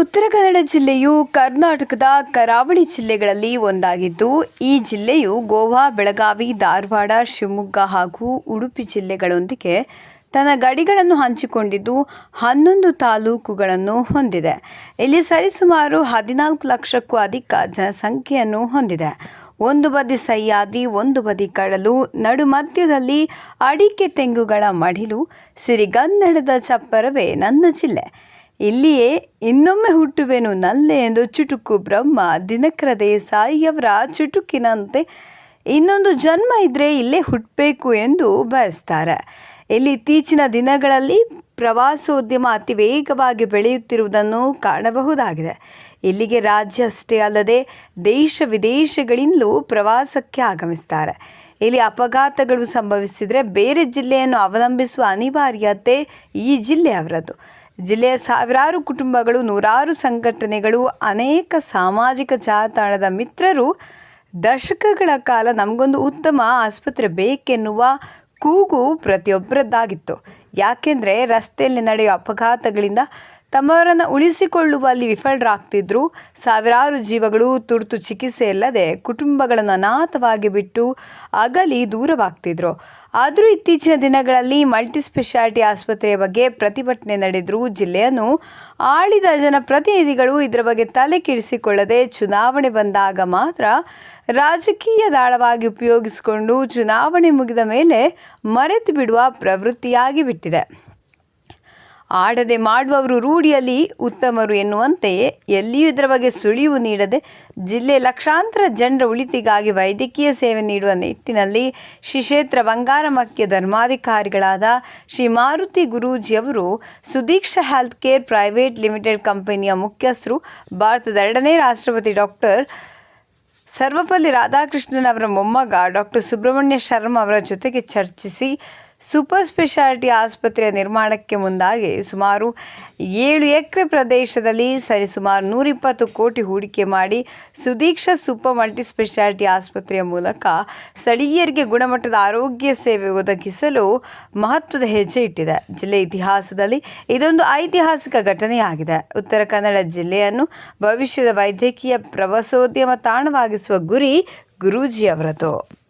ಉತ್ತರ ಕನ್ನಡ ಜಿಲ್ಲೆಯು ಕರ್ನಾಟಕದ ಕರಾವಳಿ ಜಿಲ್ಲೆಗಳಲ್ಲಿ ಒಂದಾಗಿದ್ದು, ಈ ಜಿಲ್ಲೆಯು ಗೋವಾ, ಬೆಳಗಾವಿ, ಧಾರವಾಡ, ಶಿವಮೊಗ್ಗ ಹಾಗೂ ಉಡುಪಿ ಜಿಲ್ಲೆಗಳೊಂದಿಗೆ ತನ್ನ ಗಡಿಗಳನ್ನು ಹಂಚಿಕೊಂಡಿದ್ದು, ಹನ್ನೊಂದು ತಾಲೂಕುಗಳನ್ನು ಹೊಂದಿದೆ. ಇಲ್ಲಿ ಸರಿಸುಮಾರು ಹದಿನಾಲ್ಕು ಲಕ್ಷಕ್ಕೂ ಅಧಿಕ ಜನಸಂಖ್ಯೆಯನ್ನು ಹೊಂದಿದೆ. ಒಂದು ಬದಿ ಸಹ್ಯಾದ್ರಿ, ಒಂದು ಬದಿ ಕಡಲು, ನಡು ಮಧ್ಯದಲ್ಲಿ ಅಡಿಕೆ ತೆಂಗುಗಳ ಮಡಿಲು, ಸಿರಿಗನ್ನಡದ ಚಪ್ಪರವೇ ನನ್ನ ಜಿಲ್ಲೆ. ಇಲ್ಲಿಯೇ ಇನ್ನೊಮ್ಮೆ ಹುಟ್ಟುವೆನು ನಲ್ಲೆ ಎಂದು ಚುಟುಕು ಬ್ರಹ್ಮ ದಿನಕರ ದೇಸಾಯಿಯವರ ಚುಟುಕಿನಂತೆ ಇನ್ನೊಂದು ಜನ್ಮ ಇದ್ರೆ ಇಲ್ಲೇ ಹುಟ್ಟಬೇಕು ಎಂದು ಬಯಸ್ತಾರೆ. ಇಲ್ಲಿ ಇತ್ತೀಚಿನ ದಿನಗಳಲ್ಲಿ ಪ್ರವಾಸೋದ್ಯಮ ಅತಿ ವೇಗವಾಗಿ ಬೆಳೆಯುತ್ತಿರುವುದನ್ನು ಕಾಣಬಹುದಾಗಿದೆ. ಇಲ್ಲಿಗೆ ರಾಜ್ಯ ಅಷ್ಟೇ ಅಲ್ಲದೆ ದೇಶ ವಿದೇಶಗಳಿಂದಲೂ ಪ್ರವಾಸಕ್ಕೆ ಆಗಮಿಸ್ತಾರೆ. ಇಲ್ಲಿ ಅಪಘಾತಗಳು ಸಂಭವಿಸಿದರೆ ಬೇರೆ ಜಿಲ್ಲೆಯನ್ನು ಅವಲಂಬಿಸುವ ಅನಿವಾರ್ಯತೆ ಈ ಜಿಲ್ಲೆಯವರದ್ದು ಜಿಲ್ಲೆಯ ಸಾವಿರಾರು ಕುಟುಂಬಗಳು, ನೂರಾರು ಸಂಘಟನೆಗಳು, ಅನೇಕ ಸಾಮಾಜಿಕ ಜಾಲತಾಣದ ಮಿತ್ರರು ದಶಕಗಳ ಕಾಲ ನಮಗೊಂದು ಉತ್ತಮ ಆಸ್ಪತ್ರೆ ಬೇಕೆನ್ನುವ ಕೂಗು ಪ್ರತಿಯೊಬ್ಬರದ್ದಾಗಿತ್ತು. ಯಾಕೆಂದರೆ ರಸ್ತೆಯಲ್ಲಿ ನಡೆಯುವ ಅಪಘಾತಗಳಿಂದ ತಮ್ಮವರನ್ನು ಉಳಿಸಿಕೊಳ್ಳುವಲ್ಲಿ ವಿಫಲರಾಗ್ತಿದ್ರು. ಸಾವಿರಾರು ಜೀವಗಳು ತುರ್ತು ಚಿಕಿತ್ಸೆ ಇಲ್ಲದೆ ಕುಟುಂಬಗಳನ್ನು ಅನಾಥವಾಗಿ ಬಿಟ್ಟು ಅಗಲಿ ದೂರವಾಗ್ತಿದ್ರು. ಆದರೂ ಇತ್ತೀಚಿನ ದಿನಗಳಲ್ಲಿ ಮಲ್ಟಿ ಸ್ಪೆಷಾಲಿಟಿ ಆಸ್ಪತ್ರೆಯ ಬಗ್ಗೆ ಪ್ರತಿಭಟನೆ ನಡೆದರು ಜಿಲ್ಲೆಯನ್ನು. ಆಳಿದ ಜನಪ್ರತಿನಿಧಿಗಳು ಇದರ ಬಗ್ಗೆ ತಲೆ ಕೆಡಿಸಿಕೊಳ್ಳದೆ ಚುನಾವಣೆ ಬಂದಾಗ ಮಾತ್ರ ರಾಜಕೀಯ ದಾಳವಾಗಿ ಉಪಯೋಗಿಸಿಕೊಂಡು ಚುನಾವಣೆ ಮುಗಿದ ಮೇಲೆ ಮರೆತು ಬಿಡುವ ಪ್ರವೃತ್ತಿಯಾಗಿ ಬಿಟ್ಟಿದೆ. ಆಡದೆ ಮಾಡುವವರು ರೂಢಿಯಲ್ಲಿ ಉತ್ತಮರು ಎನ್ನುವಂತೆಯೇ ಎಲ್ಲಿಯೂ ಇದರ ಬಗ್ಗೆ ಸುಳಿವು ನೀಡದೆ ಜಿಲ್ಲೆ ಲಕ್ಷಾಂತರ ಜನರ ಉಳಿತಿಗಾಗಿ ವೈದ್ಯಕೀಯ ಸೇವೆ ನೀಡುವ ನಿಟ್ಟಿನಲ್ಲಿ ಶ್ರೀ ಕ್ಷೇತ್ರ ಬಂಗಾರಮಕ್ಕೆ ಧರ್ಮಾಧಿಕಾರಿಗಳಾದ Shri Maruti ಗುರೂಜಿಯವರು Sudeeksha health care private limited ಕಂಪನಿಯ ಮುಖ್ಯಸ್ಥರು, ಭಾರತದ ಎರಡನೇ ರಾಷ್ಟ್ರಪತಿ ಡಾಕ್ಟರ್ ಸರ್ವಪಲ್ಲಿ ರಾಧಾಕೃಷ್ಣನ್ ಅವರ ಮೊಮ್ಮಗ ಡಾಕ್ಟರ್ ಸುಬ್ರಹ್ಮಣ್ಯ ಶರ್ಮ ಅವರ ಜೊತೆಗೆ ಚರ್ಚಿಸಿ ಸೂಪರ್ ಸ್ಪೆಷಾಲಿಟಿ ಆಸ್ಪತ್ರೆಯ ನಿರ್ಮಾಣಕ್ಕೆ ಮುಂದಾಗಿ ಸುಮಾರು ಏಳು ಎಕರೆ ಪ್ರದೇಶದಲ್ಲಿ ಸರಿಸುಮಾರು ನೂರಿಪ್ಪತ್ತು ಕೋಟಿ ಹೂಡಿಕೆ ಮಾಡಿ ಸುದೀಕ್ಷಾ ಸೂಪರ್ ಮಲ್ಟಿ ಸ್ಪೆಷಾಲಿಟಿ ಆಸ್ಪತ್ರೆಯ ಮೂಲಕ ಸ್ಥಳೀಯರಿಗೆ ಗುಣಮಟ್ಟದ ಆರೋಗ್ಯ ಸೇವೆ ಒದಗಿಸಲು ಮಹತ್ವದ ಹೆಜ್ಜೆ ಇಟ್ಟಿದೆ. ಜಿಲ್ಲೆ ಇತಿಹಾಸದಲ್ಲಿ ಇದೊಂದು ಐತಿಹಾಸಿಕ ಘಟನೆಯಾಗಿದೆ. ಉತ್ತರ ಕನ್ನಡ ಜಿಲ್ಲೆಯನ್ನು ಭವಿಷ್ಯದ ವೈದ್ಯಕೀಯ ಪ್ರವಾಸೋದ್ಯಮ ತಾಣವಾಗಿಸುವ ಗುರಿ ಗುರೂಜಿ ಅವರದು